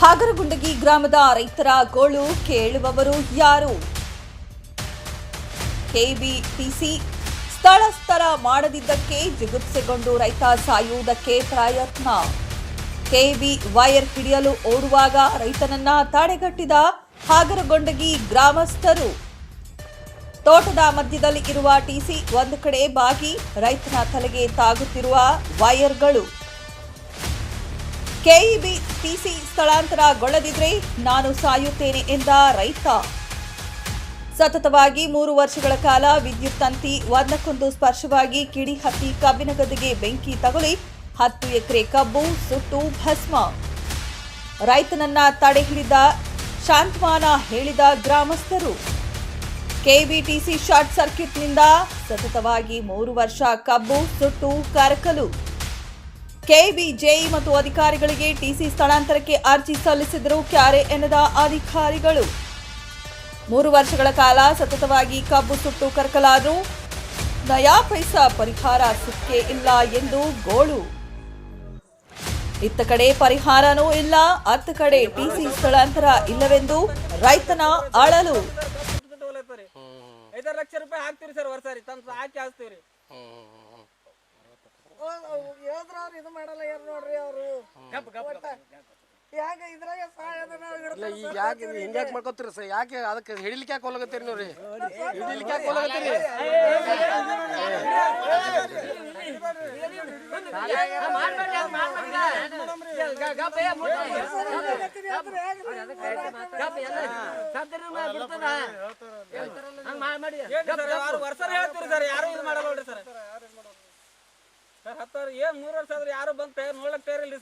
ಹಾಗರಗುಂಡಗಿ ಗ್ರಾಮದ ರೈತರ ಗೋಳು ಕೇಳುವವರು ಯಾರು? ಕೆಬಿಟಿಸಿ ಸ್ಥಳ ಸ್ಥಳ ಮಾಡದಿದ್ದಕ್ಕೆ ಜಿಗುಪ್ಸೆಗೊಂಡು ರೈತ ಸಾಯುವುದಕ್ಕೆ ಪ್ರಯತ್ನ. ಕೆಬಿ ವೈರ್ ಹಿಡಿಯಲು ಓಡುವಾಗ ರೈತನನ್ನ ತಡೆಗಟ್ಟಿದ ಹಾಗರಗೊಂಡಗಿ ಗ್ರಾಮಸ್ಥರು. ತೋಟದ ಮಧ್ಯದಲ್ಲಿ ಇರುವ ಟಿಸಿ ಒಂದು ಕಡೆ ಬಾಗಿ ರೈತನ ತಲೆಗೆ ತಾಗುತ್ತಿರುವ ವೈರ್ಗಳು. ಕೆಇಬಿ ಟಿಸಿ ಸ್ಥಳಾಂತರಗೊಳ್ಳದಿದ್ರೆ ನಾನು ಸಾಯುತ್ತೇನೆ ಎಂದ ರೈತ. ಸತತವಾಗಿ ಮೂರು ವರ್ಷಗಳ ಕಾಲ ವಿದ್ಯುತ್ ತಂತಿ ಒಂದಕ್ಕೊಂದು ಸ್ಪರ್ಶವಾಗಿ ಕಿಡಿ ಹತ್ತಿ ಕಬ್ಬಿನ ಗದ್ದೆಗೆ ಬೆಂಕಿ ತಗುಲಿ, ಹತ್ತು ಎಕರೆ ಕಬ್ಬು, ಸುಟ್ಟು, ಭಸ್ಮ. ರೈತನನ್ನ ತಡೆ ಹಿಡಿದ ಶಾಂತಮಾನ ಹೇಳಿದ ಗ್ರಾಮಸ್ಥರು. ಕೆಬಿಟಿಸಿ ಶಾರ್ಟ್ ಸರ್ಕ್ಯೂಟ್ನಿಂದ ಸತತವಾಗಿ ಮೂರು ವರ್ಷ ಕಬ್ಬು, ಸುಟ್ಟು, ಕರಕಲು. ಕೆಬಿಜೆಇ ಮತ್ತು ಅಧಿಕಾರಿಗಳಿಗೆ ಟಿಸಿ ಸ್ಥಳಾಂತರಕ್ಕೆ ಅರ್ಜಿ ಸಲ್ಲಿಸಿದರು ಕ್ಯಾರೆ ಎನ್ನದ ಅಧಿಕಾರಿಗಳು. ಮೂರು ವರ್ಷಗಳ ಕಾಲ ಸತತವಾಗಿ ಕಬ್ಬು ಸುಟ್ಟು ಕರಕಲಾದರು ನಯಾ ಪೈಸಾ ಪರಿಹಾರ ಸಿಕ್ಕೇ ಇಲ್ಲ ಎಂದು ಗೋಳು. ಇತ್ತ ಕಡೆ ಪರಿಹಾರನೂ ಇಲ್ಲ ಅತ್ತ ಕಡೆ ಟಿಸಿ ಸ್ಥಳಾಂತರ ಇಲ್ಲವೆಂದು ರೈತನ ಅಳಲು. ಐದಾರು ಲಕ್ಷ ರೂಪಾಯಿ ಹಾಕ್ತೀರಿ ಸರ್ ವರ್ಷ ರೀ ತಂದು ಹಾಕಿ ಹಾಕ್ತಿವ್ರಿ ಹೇಳಿದ್ರವ್ರು ಇದು ಮಾಡಲ್ಲ ಯಾರು ನೋಡ್ರಿ ಅವರು ಗಪ್ ಗಪ್ ಯಾಕ ಇದ್ರಾಗ ಸಹಾಯದ ನಾವು ಇಲ್ಲ ಹಿಡ್ಕೊಂಡು ಈಗ ಯಾಕೆ ಇದು ಹಿಂಗ್ಯಾಕ್ ಮಾಡ್ಕೋತೀರಿ ಸರ್? ಯಾಕೆ ಅದಕ್ಕೆ ಹಿಡಿಲಿಕ್ಕೆ ಯಾಕೆ ಹೋಗತ್ತೀರಿ ನೀವು ರೀ? ಹಿಡಿಲಿಕ್ಕೆ ಯಾಕೆ ಹೋಗತ್ತೀರಿ ವರ್ಷ ಹೇಳ್ತೀರಿ ಸರ್ ಯಾರು ಇದು ಮಾಡಲ್ಲ ನೋಡ್ರಿ ಸರ್ ಸರ್ ಹತ್ತಾರು ಏನ್ ಮೂರು ವರ್ಷ ಆದ್ರೆ ಯಾರು ಬಂದು ನೋಡಕ್ ತಯಾರಿಲ್ರಿ